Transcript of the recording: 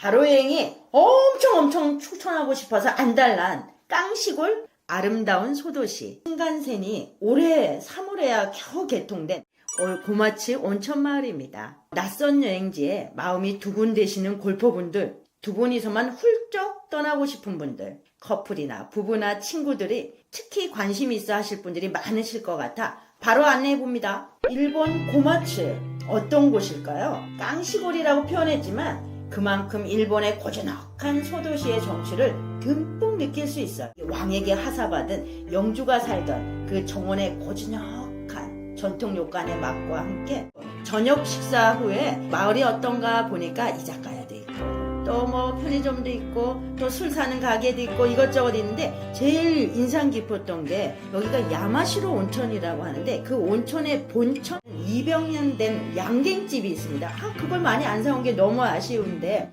바로 여행이 엄청 엄청 추천하고 싶어서 안달난 깡시골 아름다운 소도시 신간센이 올해 3월에야 겨우 개통된 올 고마치 온천마을입니다. 낯선 여행지에 마음이 두근대시는 골퍼분들, 두 분이서만 훌쩍 떠나고 싶은 분들, 커플이나 부부나 친구들이 특히 관심 있어 하실 분들이 많으실 것 같아 바로 안내해 봅니다. 일본 고마츠 어떤 곳일까요? 깡시골이라고 표현했지만 그만큼 일본의 고즈넉한 소도시의 정취를 듬뿍 느낄 수 있어요. 왕에게 하사받은 영주가 살던 그 정원의 고즈넉한 전통 요간의 맛과 함께 저녁 식사 후에 마을이 어떤가 보니까 이자카야도 있고 또 뭐 편의점도 있고 또 술 사는 가게도 있고 이것저것 있는데 제일 인상 깊었던 게 여기가 야마시로 온천이라고 하는데 그 온천의 본천 200년 된 양갱집이 있습니다. 아 그걸 많이 안 사온 게 너무 아쉬운데